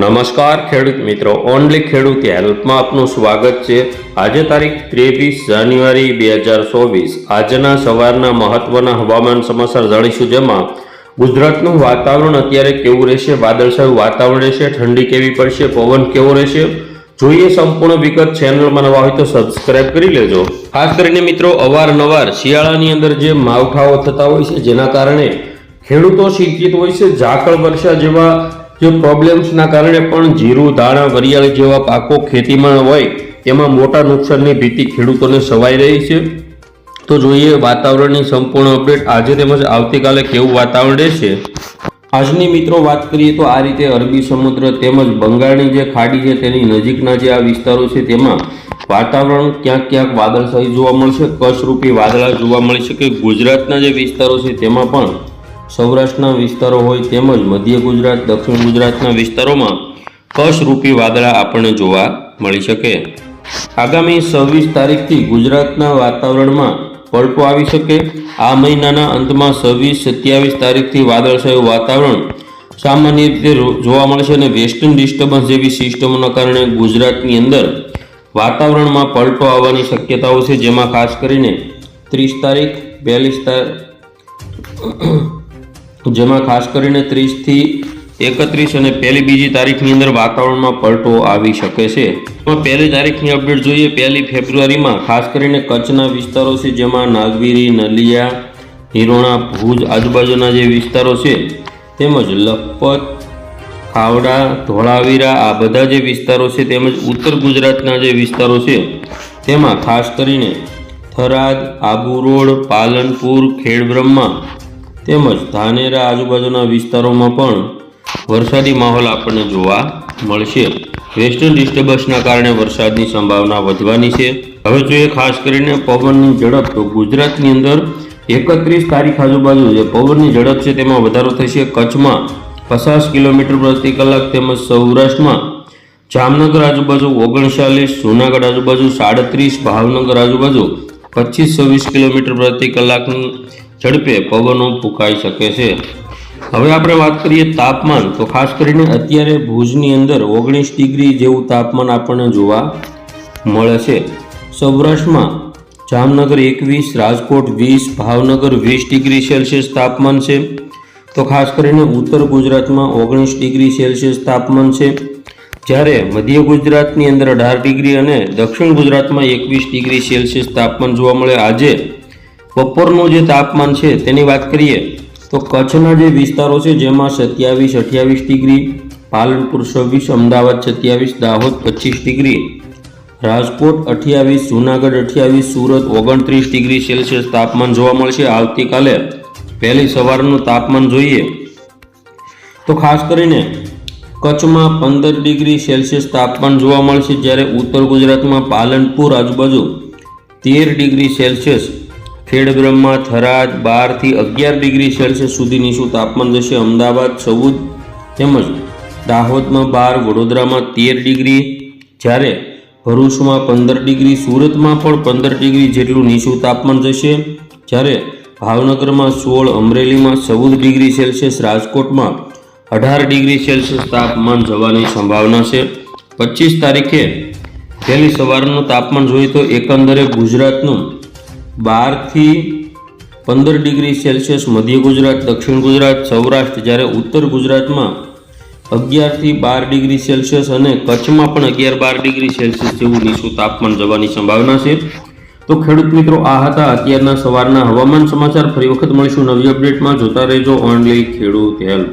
નમસ્કાર ખેડૂત મિત્રો. ઓનલી ખેડૂત હેલ્પમાં આપનું સ્વાગત છે. આજે તારીખ ત્રેવીસ જાન્યુઆરી બે હજાર ચોવીસ. આજના સવારના મહત્વના હવામાન સમાચાર જાણીશું જેમાં ગુજરાતનું વાતાવરણ અત્યારે કેવું રહેશે? વાદળછાયું વાતાવરણ રહેશે? ઠંડી કેવી પડશે? પવન કેવો રહેશે? જોઈએ સંપૂર્ણ વિગત ચેનલમાં નવા હોય તો સબસ્ક્રાઇબ કરી લેજો. ખાસ કરીને મિત્રો, અવારનવાર શિયાળાની અંદર જે માવઠાઓ થતા હોય છે, જેના કારણે ખેડૂતો ચિંતિત હોય છે. ઝાકળ વર્ષા જેવા જે પ્રોબ્લેમ્સના કારણે પણ જીરું, ધાણા, વરિયાળી જેવા પાકો ખેતીમાં હોય, તેમાં મોટા નુકસાનની ભીતિ ખેડૂતોને સવાઈ રહી છે. તો જોઈએ વાતાવરણની સંપૂર્ણ અપડેટ આજે તેમજ આવતીકાલે કેવું વાતાવરણ રહેશે? આજની મિત્રો વાત કરીએ તો આ રીતે અરબી સમુદ્ર તેમજ બંગાળની જે ખાડી છે તેની નજીકના જે આ વિસ્તારો છે તેમાં વાતાવરણ ક્યાંક ક્યાંક વાદળશાહી જોવા મળશે. કચ્છરૂપી વાદળા જોવા મળી શકે. ગુજરાતના જે વિસ્તારો છે તેમાં પણ સૌરાષ્ટ્રના વિસ્તારો હોય તેમજ મધ્ય ગુજરાત, દક્ષિણ ગુજરાતના વિસ્તારોમાં કશરૂપી વાદળા આપણને જોવા મળી શકે. આગામી છવ્વીસ તારીખથી ગુજરાતના વાતાવરણમાં પલટો આવી શકે. આ મહિનાના અંતમાં છવ્વીસ, સત્યાવીસ તારીખથી વાદળછાયું વાતાવરણ સામાન્ય રીતે જોવા મળશે અને વેસ્ટર્ન ડિસ્ટર્બન્સ જેવી સિસ્ટમોના કારણે ગુજરાતની અંદર વાતાવરણમાં પલટો આવવાની શક્યતાઓ છે, જેમાં ખાસ કરીને ત્રીસ તારીખ, બેલીસ તારીખ જેમાં ખાસ કરીને ત્રીસથી એકત્રીસ અને પહેલી બીજી તારીખની અંદર વાતાવરણમાં પલટો આવી શકે છે. પહેલી તારીખની અપડેટ જોઈએ, પહેલી ફેબ્રુઆરીમાં ખાસ કરીને કચ્છના વિસ્તારો છે, જેમાં નાગવીરી, નલિયા, હિરોણા, ભુજ આજુબાજુના જે વિસ્તારો છે, તેમજ લખપત, ખાવડા, ધોળાવીરા, આ બધા જે વિસ્તારો છે, તેમજ ઉત્તર ગુજરાતના જે વિસ્તારો છે, તેમાં ખાસ કરીને થરાદ, આબુ રોડ, પાલનપુર, ખેડબ્રહ્મા તેમજ ધાનેરા આજુબાજુના વિસ્તારોમાં પણ વરસાદી માહોલ આપણને જોવા મળશે. વેસ્ટર્ન ડિસ્ટર્બન્સના કારણે વરસાદની સંભાવના વધવાની છે. હવે જોઈએ ખાસ કરીને પવનની ઝડપ. તો ગુજરાતની અંદર એકત્રીસ તારીખ આજુબાજુ જે પવનની ઝડપ છે તેમાં વધારો થશે. કચ્છમાં પચાસ કિલોમીટર પ્રતિ કલાક તેમજ સૌરાષ્ટ્રમાં જામનગર આજુબાજુ ઓગણચાલીસ, જૂનાગઢ આજુબાજુ સાડત્રીસ, ભાવનગર આજુબાજુ પચીસ છવ્વીસ કિલોમીટર પ્રતિ કલાકની ઝડપે પવનો ફૂંકાઈ શકે છે. હવે આપણે વાત કરીએ તાપમાન. તો ખાસ કરીને અત્યારે ભુજની અંદર ઓગણીસ ડિગ્રી જેવું તાપમાન આપણને જોવા મળે છે. સૌરાષ્ટ્રમાં જામનગર એકવીસ, રાજકોટ વીસ, ભાવનગર વીસ ડિગ્રી સેલ્સિયસ તાપમાન છે. તો ખાસ કરીને ઉત્તર ગુજરાતમાં ઓગણીસ ડિગ્રી સેલ્સિયસ તાપમાન છે. જ્યારે મધ્ય ગુજરાતની અંદર અઢાર ડિગ્રી અને દક્ષિણ ગુજરાતમાં એકવીસ ડિગ્રી સેલ્સિયસ તાપમાન જોવા મળે. આજે બપોરનું જે તાપમાન છે તેની વાત કરીએ, તો કચ્છના જે વિસ્તારો છે, જેમાં સત્યાવીસ, અઠ્યાવીસ ડિગ્રી, પાલનપુર છવ્વીસ, અમદાવાદ સત્યાવીસ, દાહોદ પચીસ ડિગ્રી, રાજકોટ અઠ્યાવીસ, જૂનાગઢ અઠ્યાવીસ, સુરત ઓગણત્રીસ ડિગ્રી સેલ્સિયસ તાપમાન જોવા મળશે. આવતીકાલે પહેલી સવારનું તાપમાન જોઈએ. તો ખાસ કરીને કચ્છમાં પંદર ડિગ્રી સેલ્સિયસ તાપમાન જોવા મળશે જ્યારે ઉત્તર ગુજરાતમાં પાલનપુર આજુબાજુ તેર ડિગ્રી સેલ્સિયસ, ખેડબ્રહ્મા થરાદ બારથી અગિયાર ડિગ્રી સેલ્સિયસ સુધી નીચું તાપમાન જશે અમદાવાદ ચૌદ તેમજ દાહોદમાં બાર, વડોદરામાં તેર ડિગ્રી, જ્યારે ભરૂચમાં પંદર ડિગ્રી, સુરતમાં પણ પંદર ડિગ્રી જેટલું નીચું તાપમાન જશે જ્યારે ભાવનગરમાં સોળ, અમરેલીમાં ચૌદ ડિગ્રી સેલ્સિયસ, રાજકોટમાં અઢાર ડિગ્રી સેલ્સિયસ તાપમાન જવાની સંભાવના છે. પચીસ તારીખે પહેલી સવારનું તાપમાન જોઈએ તો એકંદરે ગુજરાતનું બારથી પંદર ડિગ્રી સેલ્સિયસ મધ્ય ગુજરાત, દક્ષિણ ગુજરાત, સૌરાષ્ટ્ર જ્યારે ઉત્તર ગુજરાતમાં અગિયારથી બાર ડિગ્રી સેલ્સિયસ અને કચ્છમાં પણ અગિયાર બાર ડિગ્રી સેલ્સિયસ જેવું નીચું તાપમાન જવાની સંભાવના છે. તો ખેડૂત મિત્રો, આ હતા અત્યારના સવારના હવામાન સમાચાર. ફરી વખત મળીશું નવી અપડેટમાં. જોતા રહેજો ઓનલી ખેડૂત હેલ્પ